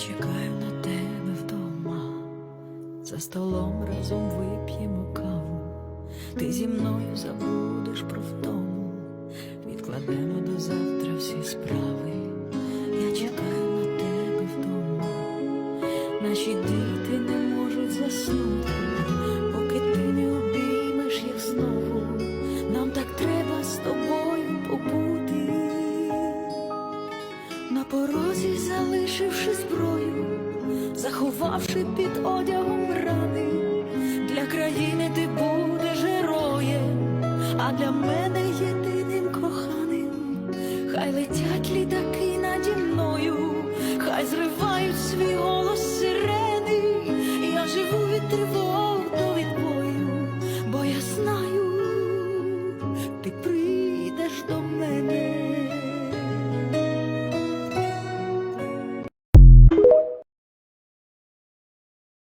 чекаю на тебе вдома, за столом разом вип'ємо каву, ти зі мною забудеш про втому, відкладемо до завтра всі справи. Я чекаю на тебе вдома, наші діти не можуть заснути, На порозі залишивши зброю, заховавши під одягом рани, для країни ти будеш героєм, а для мене єдиним коханим. Хай летять літаки наді мною, хай зривають свій голос сирени,